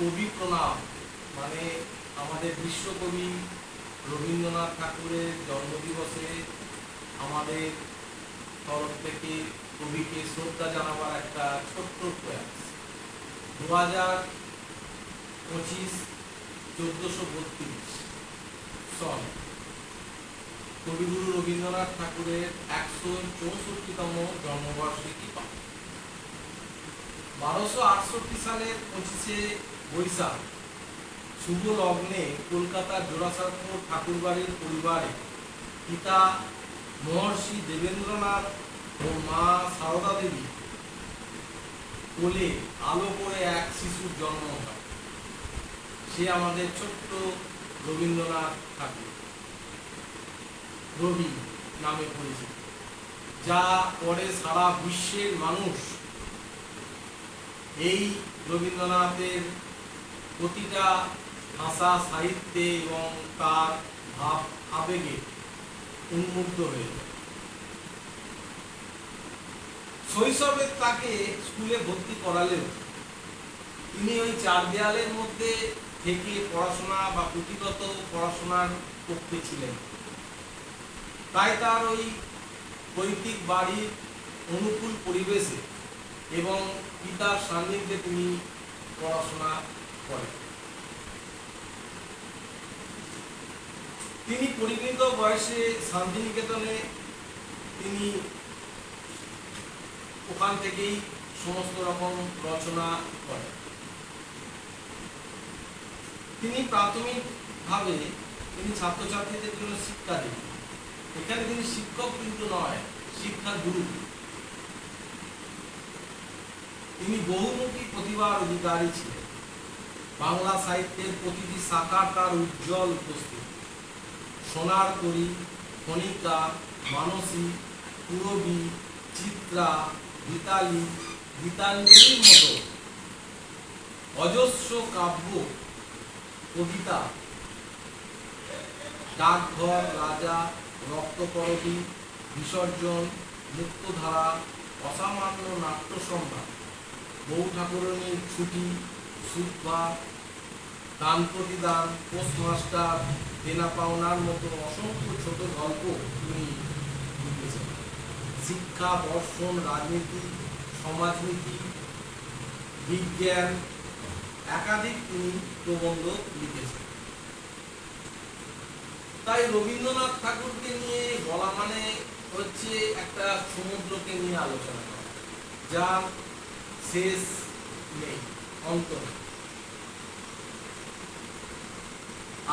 কবি প্রণাম মানে আমাদের বিশ্বকবি রবীন্দ্রনাথ ঠাকুরের জন্মদিবসে আমাদের তরফ থেকে কবিকে শ্রদ্ধা জানাবার একটা ছোট্ট প্রয়াস। দু হাজার পঁচিশ চোদ্দোশো বত্রিশ সন কবিগুরু রবীন্দ্রনাথ ঠাকুরের একশো চৌষট্টিতম জন্মবার্ষিকী পালন। বারোশো আটষট্টি সালের পঁচিশে বৈশাখ। শুভ লগ্নে কলকাতার জোড়াসাঁকোর ঠাকুরবাড়ির পরিবারে পিতা মহর্ষি দেবেন্দ্রনাথ ও মা সারদা দেবী কোলে আলো করে এক শিশুর জন্ম হয়। সে আমাদের ছোট্ট রবীন্দ্রনাথ ঠাকুর। রবি নামে পরিচিত। যা পরে সারা বিশ্বের মানুষ এই রবীন্দ্রনাথের প্রতিটা ভাষা সাহিত্যে এবং তার ভাব আবেগে উন্মুগ্ধ হয়ে শৈশবে তাকে স্কুলে ভর্তি করালেও তিনি ওই চার দেয়ালের মধ্যে থেকে পড়াশোনা বা পুঁথিগত পড়াশোনার পক্ষে ছিলেন। তাই তার ওই পৈতৃক বাড়ির অনুকূল পরিবেশে এবং পিতার সান্নিধ্যে তিনি পড়াশোনা করেন। তিনি পরিণত বয়সে শান্তিনিকেতনে তিনি ওখান থেকেই সমস্ত রকম রচনা করেন। তিনি প্রাথমিকভাবে তিনি ছাত্রছাত্রীদের জন্য শিক্ষা দেন। এখানে তিনি শিক্ষক কিন্তু নয় শিক্ষা গুরু তিনি বহুমুখী প্রতিভার অধিকারী ছিলেন। বাংলা সাহিত্যের প্রতিটি শাখা তার উজ্জ্বল উপস্থিতি সোনার করি খনিকা মানসী, পুরবী, চিত্রা, গীতালি, গীতাঞ্জলির মতো অজস্র কাব্য, কবিতা, ডাকঘর, রাজা রক্তকরবী বিসর্জন, মুক্তধারা, অসামান্য নাট্য সম্ভার বউ ঠাকুরণীর ছুটি সুখবা দান প্রতিদান, পোস্টমাস্টার, দেনা পাওনার মতো অসংখ্য ছোট গল্প তিনি লিখেছেন। শিক্ষা, দর্শন, রাজনীতি, সমাজনীতি, বিজ্ঞান, একাধিক তিনি প্রবন্ধ লিখেছেন। তাই রবীন্দ্রনাথ ঠাকুরকে নিয়ে বলা মানে হচ্ছে একটা সমুদ্রকে নিয়ে আলোচনা করা, যার শেষ নেই, অন্ত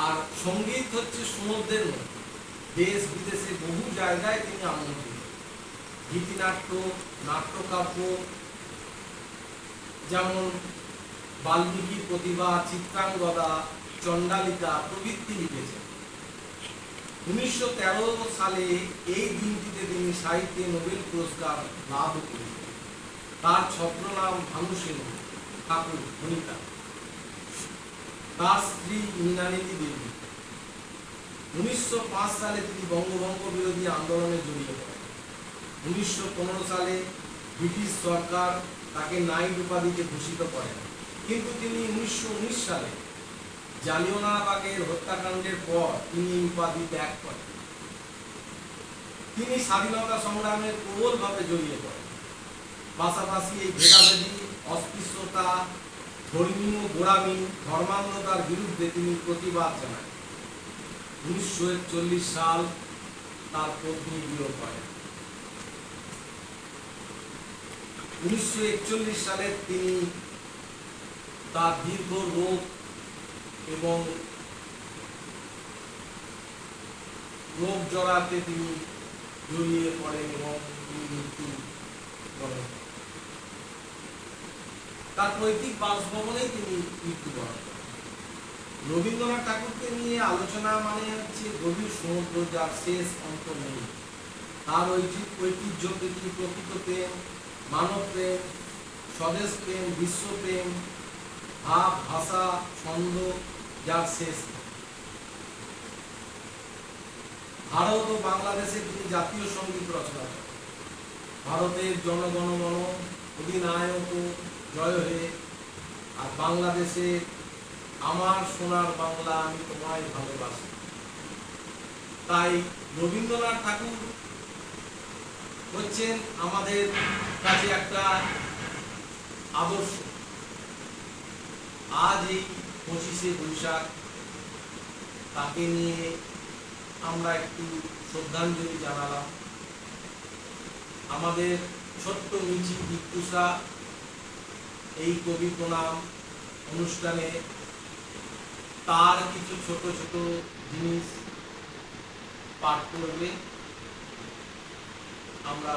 আর সংগীত হচ্ছে সমুদ্রের মতো। দেশ, বিদেশে বহু জায়গায় তিনি আমন্ত্রিত। গীতিনাট্য, নাট্যকাব্য, যেমন বাল্মীকি প্রতিভা, চিত্রাঙ্গদা, চণ্ডালিকা প্রভৃতি লিখেছেন। উনিশশো তেরো সালে এই দিনটিতে তিনি সাহিত্যে নোবেল পুরস্কার লাভ করেছেন। তার ছদ্মনাম ভানু সিংহ ঠাকুর বনিতা তার স্ত্রী মৃণালিনী দেবী। উনিশশো পাঁচ সালে তিনি বঙ্গভঙ্গ বিরোধী আন্দোলনে জড়িয়ে পড়েন। উনিশশো পনেরো সালে ব্রিটিশ সরকার তাকে নাইট উপাধিতে ভূষিত করেন। কিন্তু তিনি উনিশশো উনিশ সালে জালিয়ানওয়ালাবাগের হত্যাকাণ্ডের পর তিনি উপাধি ত্যাগ করেন। তিনি স্বাধীনতা সংগ্রামে প্রবলভাবে জড়িয়ে পড়েন। পাশাপাশি এই ভেদাভেদি অস্পৃশ্যতা, ধর্মীয় গোড়ামি, ধর্মান্ধতার বিরুদ্ধে তিনি প্রতিবাদ জানান উনিশশো একচল্লিশ সাল তার পত্নী বিয়োগ করেন উনিশশো একচল্লিশ সালে তিনি তার দীর্ঘ রোগ এবং রোগ জড়াতে তিনি জড়িয়ে পড়েন এবং তিনি মৃত্যু করেন। তার পৈতৃক বাসভবনেই তিনি মৃত্যুবরণ করেন। রবীন্দ্রনাথ ঠাকুরকে নিয়ে আলোচনা মানে হচ্ছে গভীর সমুদ্র যার শেষ অন্ত নেই। তার ঐতিহ্য ঐতিহ্য প্রীতি প্রকৃত প্রেম, মানব প্রেম, স্বদেশ প্রেম বিশ্বপ্রেম ভাব, ভাষা, ছন্দ যার শেষ ভারত ও বাংলাদেশে তিনি জাতীয় সংগীত রচনা করেন। ভারতের জনগণ মন অধিনায়ক জয় হে আর বাংলাদেশে আমার সোনার বাংলা আমি তোমায় ভালোবাসি। তাই রবীন্দ্রনাথ ঠাকুর হচ্ছেন আমাদের কাছে একটা আদর্শ। আজ এই পঁচিশে বৈশাখ, তাকে নিয়ে আমরা একটু শ্রদ্ধাঞ্জলি জানালাম। আমাদের ছোট্ট মিছি বিকুষা এই কবি প্রণাম অনুষ্ঠানে তার কিছু ছোট ছোট জিনিস পাঠ করবে আমরা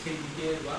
সেই দিকে বা